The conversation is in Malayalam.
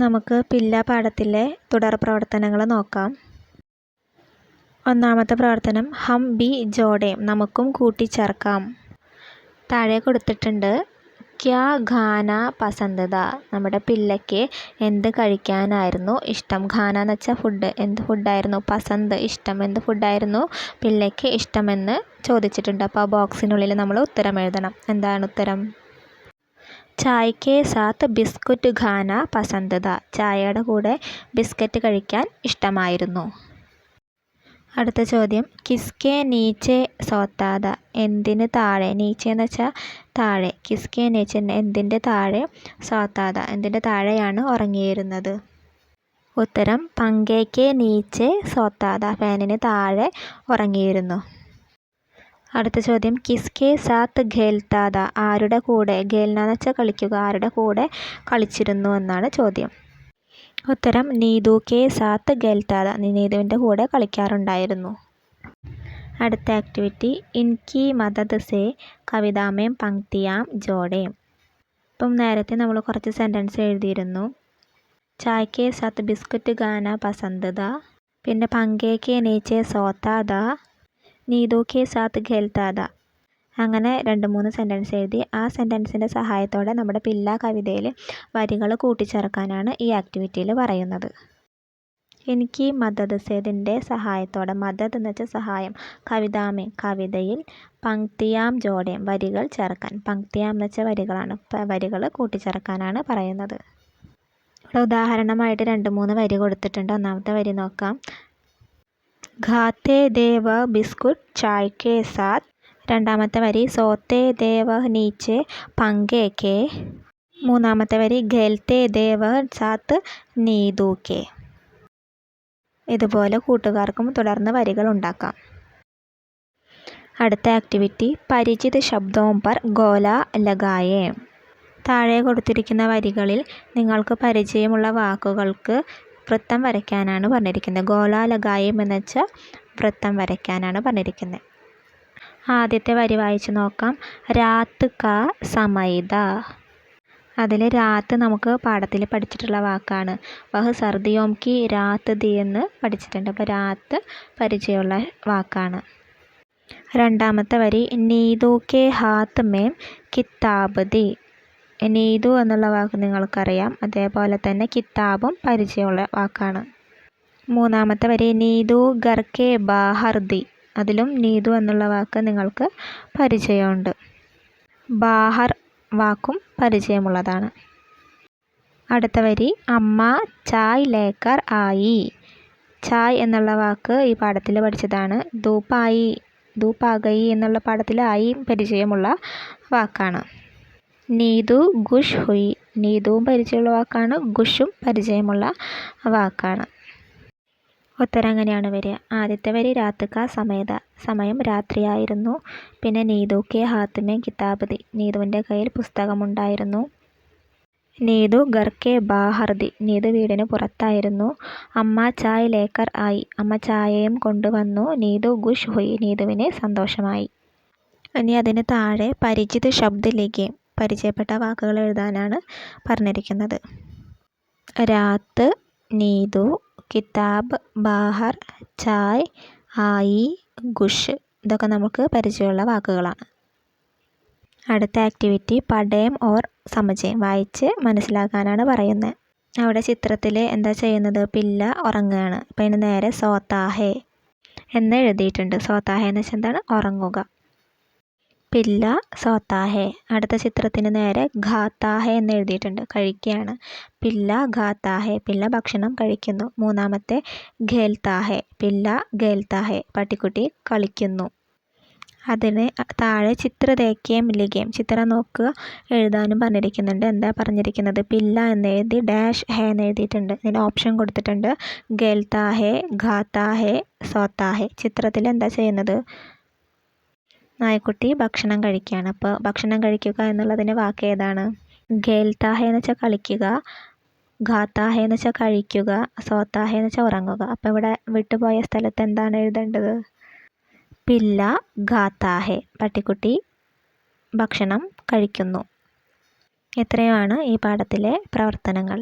നമുക്ക് പില്ല പാഠത്തിലെ തുടർ പ്രവർത്തനങ്ങൾ നോക്കാം. ഒന്നാമത്തെ പ്രവർത്തനം ഹം ബി ജോഡേം നമുക്കും കൂട്ടിച്ചേർക്കാം. താഴെ കൊടുത്തിട്ടുണ്ട് ക്യാ ഖാന പസന്തത നമ്മുടെ പിള്ളയ്ക്ക് എന്ത് കഴിക്കാനായിരുന്നു ഇഷ്ടം? ഖാന എന്ന് വെച്ചാൽ ഫുഡ് എന്ത് ഫുഡായിരുന്നു പസന്ത് ഇഷ്ടം എന്ത് ഫുഡായിരുന്നു പിള്ളയ്ക്ക് ഇഷ്ടമെന്ന് ചോദിച്ചിട്ടുണ്ട്. അപ്പോൾ ആ ബോക്സിനുള്ളിൽ നമ്മൾ ഉത്തരം എഴുതണം. എന്താണ് ഉത്തരം? ചായക്ക് സാത്ത് ബിസ്കുറ്റ് ഖാന പസന്തത. ചായയുടെ കൂടെ ബിസ്ക്കറ്റ് കഴിക്കാൻ ഇഷ്ടമായിരുന്നു. അടുത്ത ചോദ്യം. കിസ്കെ നീച്ചെ സോത്താത. എന്തിന് താഴെ? നീച്ചെ എന്ന് വെച്ചാൽ താഴെ. കിസ്കെ നീച്ചെ എന്തിന്റെ താഴെ? സോത്താത. എന്തിന്റെ താഴെയാണ് ഉറങ്ങിയിരുന്നത്? ഉത്തരം. പങ്കേക്ക് നീച്ചെ സോത്താത. ഫാനിന് താഴെ ഉറങ്ങിയിരുന്നു. അടുത്ത ചോദ്യം. കിസ്കെ സാത്ത് ഖേൽത്താത ആരുടെ കൂടെ? ഖേൽന എന്ന് വെച്ചാൽ കളിക്കുക. ആരുടെ കൂടെ കളിച്ചിരുന്നു എന്നാണ് ചോദ്യം. ഉത്തരം നീതു കെ സാത്ത് ഖേൽത്താത നീതുവിന്റെ കൂടെ കളിക്കാറുണ്ടായിരുന്നു. അടുത്ത ആക്ടിവിറ്റി ഇൻകി മദത് സെ കവിതാമേം പങ്ക്തിയാം ജോഡേം. ഇപ്പം നേരത്തെ നമ്മൾ കുറച്ച് സെന്റൻസ് എഴുതിയിരുന്നു. ചായക്കെ സാത്ത് ബിസ്ക്കറ്റ് ഗാന പസന്തത പിന്നെ പങ്കേക്കെ നീച്ചെ സോത്താത നീതു സാത്ത് ഖേൽത്താത അങ്ങനെ രണ്ട് മൂന്ന് സെന്റൻസ് എഴുതി ആ സെന്റൻസിന്റെ സഹായത്തോടെ നമ്മുടെ പില്ല കവിതയിൽ വരികൾ കൂട്ടിച്ചേർക്കാനാണ് ഈ ആക്ടിവിറ്റിയിൽ പറയുന്നത്. എനിക്ക് മദത് സേതിന്റെ സഹായത്തോടെ മദത് എന്ന് വെച്ചാൽ സഹായം കവിതാമേ കവിതയിൽ പങ്ക്തിയാം ജോഡേം വരികൾ ചേർക്കാൻ പങ്ക്തിയാം എന്ന് വെച്ചാൽ വരികളാണ് വരികൾ കൂട്ടിച്ചേർക്കാനാണ് പറയുന്നത്. ഇവിടെ ഉദാഹരണമായിട്ട് രണ്ട് മൂന്ന് വരി കൊടുത്തിട്ടുണ്ട്. ഒന്നാമത്തെ വരി നോക്കാം. ഖാത്തെ ദേവ ബിസ്കുട്ട് ചായ് കേ സാത്ത് രണ്ടാമത്തെ വരി സോത്തേ ദേവ നീച്ചെ പങ്കേക്കെ മൂന്നാമത്തെ വരി ഖൽത്തേ ദേവ സാത്ത് നീതൂക്കെ ഇതുപോലെ കൂട്ടുകാർക്കും തുടർന്ന് വരികൾ ഉണ്ടാക്കാം. അടുത്ത ആക്ടിവിറ്റി പരിചിത ശബ്ദവും പർ ഗോല ലഗായേ. താഴെ കൊടുത്തിരിക്കുന്ന വരികളിൽ നിങ്ങൾക്ക് പരിചയമുള്ള വാക്കുകൾക്ക് വൃത്തം വരയ്ക്കാനാണ് പറഞ്ഞിരിക്കുന്നത്. ഗോലാലകായം എന്ന് വെച്ചാൽ വൃത്തം വരയ്ക്കാനാണ് പറഞ്ഞിരിക്കുന്നത്. ആദ്യത്തെ വരി വായിച്ച് നോക്കാം. രാത്ത് ക സമൈത അതിൽ രാത്ത് നമുക്ക് പാഠത്തിൽ പഠിച്ചിട്ടുള്ള വാക്കാണ്. വഹ് സർദിയോം കി രാത്ത് ദി എന്ന് പഠിച്ചിട്ടുണ്ട്. അപ്പോൾ രാത്ത് പരിചയമുള്ള വാക്കാണ്. രണ്ടാമത്തെ വരി നീതു കെ ഹാത്ത് മേം കിതാബ് ദി. നീതു എന്നുള്ള വാക്ക് നിങ്ങൾക്കറിയാം. അതേപോലെ തന്നെ കിതാബും പരിചയമുള്ള വാക്കാണ്. മൂന്നാമത്തെ വരി നീതു ഗർക്കെ ബാഹർദി അതിലും നീതു എന്നുള്ള വാക്ക് നിങ്ങൾക്ക് പരിചയമുണ്ട്. ബാഹർ വാക്കും പരിചയമുള്ളതാണ്. അടുത്ത വരി അമ്മ ചായ് ലേക്കർ ആയി. ചായ് എന്നുള്ള വാക്ക് ഈ പാഠത്തിൽ പഠിച്ചതാണ്. ധൂപ്പായി ധൂപ്പാകയി എന്നുള്ള പാഠത്തിൽ ആയി പരിചയമുള്ള വാക്കാണ്. നീതു ഗുഷ് ഹുയി. നീതുവും പരിചയമുള്ള വാക്കാണ്. ഗുഷും പരിചയമുള്ള വാക്കാണ്. ഉത്തരം അങ്ങനെയാണ് വരിക. ആദ്യത്തെ വരി രാത്രിക സമയത. സമയം രാത്രിയായിരുന്നു. പിന്നെ നീതു കെ ഹാത്തിമേ കിതാബതി. നീതുവിന്റെ കയ്യിൽ പുസ്തകമുണ്ടായിരുന്നു. നീതു ഗർക്കെ ബാഹർദി നീതു വീടിന് പുറത്തായിരുന്നു. അമ്മ ചായ് ലേക്കർ ആയി. അമ്മ ചായയും കൊണ്ടുവന്നു. നീതു ഗുഷ് ഹുയി. നീതുവിന് സന്തോഷമായി. ഇനി അതിന് താഴെ പരിചിത ശബ്ദ ശബ്ദലേഖ്യം പരിചയപ്പെട്ട വാക്കുകൾ എഴുതാനാണ് പറഞ്ഞിരിക്കുന്നത്. രാത്ത് നീതു കിതാബ് ബാഹർ ചായ് ആയി ഗുഷ് ഇതൊക്കെ നമുക്ക് പരിചയമുള്ള വാക്കുകളാണ്. അടുത്ത ആക്ടിവിറ്റി പടയം ഓർ സമജയം വായിച്ച് മനസ്സിലാക്കാനാണ് പറയുന്നത്. അവിടെ ചിത്രത്തിൽ എന്താ ചെയ്യുന്നത്? പില്ല ഉറങ്ങുകയാണ്. അപ്പം അതിന് നേരെ സോത്താഹേ എന്ന് എഴുതിയിട്ടുണ്ട്. സോത്താഹേ എന്ന് വെച്ചാൽ എന്താണ്? ഉറങ്ങുക. പില്ല സോത്താഹേ. അടുത്ത ചിത്രത്തിന് നേരെ ഘാത്താഹേ എന്ന് എഴുതിയിട്ടുണ്ട്. കഴിക്കുകയാണ്. പില്ല ഘാത്താഹേ. പില്ല ഭക്ഷണം കഴിക്കുന്നു. മൂന്നാമത്തെ ഖേൽത്താഹേ. പില്ല ഖേൽത്താഹേ. പട്ടിക്കുട്ടി കളിക്കുന്നു. അതിന് താഴെ ചിത്രരേഖയും ലിഖയും. ചിത്രം നോക്കുക. എഴുതാനും പറഞ്ഞിരിക്കുന്നുണ്ട്. എന്താ പറഞ്ഞിരിക്കുന്നത്? പില്ല എന്ന് എഴുതി ഡാഷ് ഹേ എന്ന് എഴുതിയിട്ടുണ്ട്. ഇതിന് ഓപ്ഷൻ കൊടുത്തിട്ടുണ്ട്. ഗേൽത്താഹേ ഘാത്താഹേ സോത്താഹേ. ചിത്രത്തിൽ എന്താ ചെയ്യുന്നത്? നായക്കുട്ടി ഭക്ഷണം കഴിക്കുകയാണ്. അപ്പോൾ ഭക്ഷണം കഴിക്കുക എന്നുള്ളതിന്റെ വാക്ക് ഏതാണ്? ഖേൽത്താഹെ എന്ന് വെച്ചാൽ കളിക്കുക ഖാത്താഹ എന്ന് വെച്ചാൽ കഴിക്കുക സോത്താഹ എന്ന് വെച്ചാൽ ഉറങ്ങുക. അപ്പോൾ ഇവിടെ വിട്ടുപോയ സ്ഥലത്ത് എന്താണ് എഴുതേണ്ടത്? പില്ല ഖാത്താഹെ പട്ടിക്കുട്ടി ഭക്ഷണം കഴിക്കുന്നു. ഇത്രയുമാണ് ഈ പാഠത്തിലെ പ്രവർത്തനങ്ങൾ.